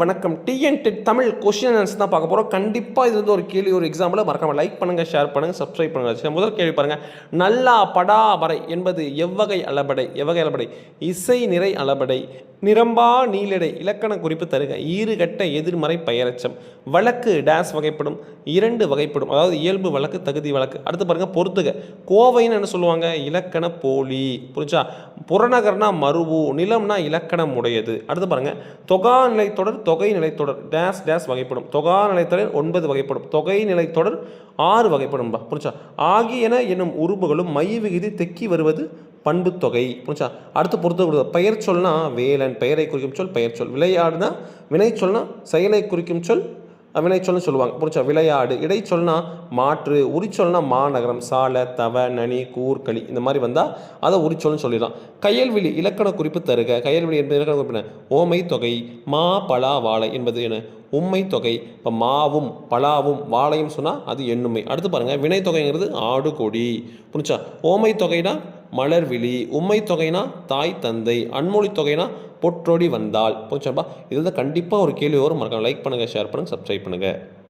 வணக்கம். TN TET Tamil question answer தான் பார்க்க போகிறோம் கண்டிப்பாக இது வந்து ஒரு கேள்வி ஒரு எக்ஸாம்பிள் மறக்காம லைக் பண்ணுங்கள் ஷேர் பண்ணுங்கள் சப்ஸ்கிரைப் பண்ணுங்கள் சரி, முதல் கேள்வி பாருங்கள் நல்லா வரை என்பது எவ்வகை அளபடை? எவ்வகை அளபடை? இசை நிறை அளபடை. நிரம்பா நீலடை இலக்கண குறிப்பு தருக. ஈறுகட்ட எதிர்மறை பெயரச்சம். வழக்கு டேஸ் வகைப்படும். இரண்டு வகைப்படும். அதாவது இயல்பு வழக்கு தகுதி வழக்கு. அடுத்து பாருங்கள் பொறுத்துக கோவைன்னு என்ன சொல்லுவாங்க? இலக்கண போலி. புரிஞ்சா? புறநகர்னா மருவு நிலம்னா இலக்கணம் உடையது. அடுத்து பாருங்க தொகா நிலைத்தொடர் தொகை நிலைத்தொடர் டேஸ் டேஸ் வகைப்படும். தொகா நிலைத்தொடர் ஒன்பது வகைப்படும். தொகை நிலைத்தொடர் ஆறு வகைப்படும்பா புரிஞ்சா? ஆகியன என்னும் உறுப்புகளும் மை விகுதி தெக்கி வருவது பண்பு தொகை புரிஞ்சா அடுத்து பொறுத்து கொடுத்த பெயர் சொல்னா வேலன் பெயரை குறிக்கும் சொல் பெயர் சொல். விளையாடுனா வினை சொல்னா செயலை குறிக்கும் சொல் வினை சொல்னு சொல்லுவாங்க. புரிஞ்சா விளையாடு. இடை சொல்னா மாற்று உரிச்சொல்னா மாநகரம் சாலை தவ நனி கூர்களி இந்த மாதிரி வந்தால் அதை உரிச்சொல்னு சொல்லிடலாம். கையல்விழி இலக்கண குறிப்பு தருக. கையல்விழி என்பது இலக்கண குறிப்பு என்ன? ஓமை தொகை மா பலா வாழை என்பது என்ன? உண்மை தொகை. இப்போ மாவும் பலாவும் வாழையும் சொன்னால் அது எண்ணுமை. அடுத்து பாருங்கள் வினை தொகைங்கிறது ஆடு கொடி புரிஞ்சா ஓமை தொகைனா மலர்விழி உம்மை தொகைனா தாய் தந்தை அன்மொழி தொகைனா பொற்றொடி வந்தால் புரிஞ்சாப்பா இதில் தான் கண்டிப்பாக ஒரு கேள்வி வரும். மறக்காம லைக் பண்ணுங்கள் ஷேர் பண்ணுங்கள் சப்ஸ்கிரைப் பண்ணுங்கள்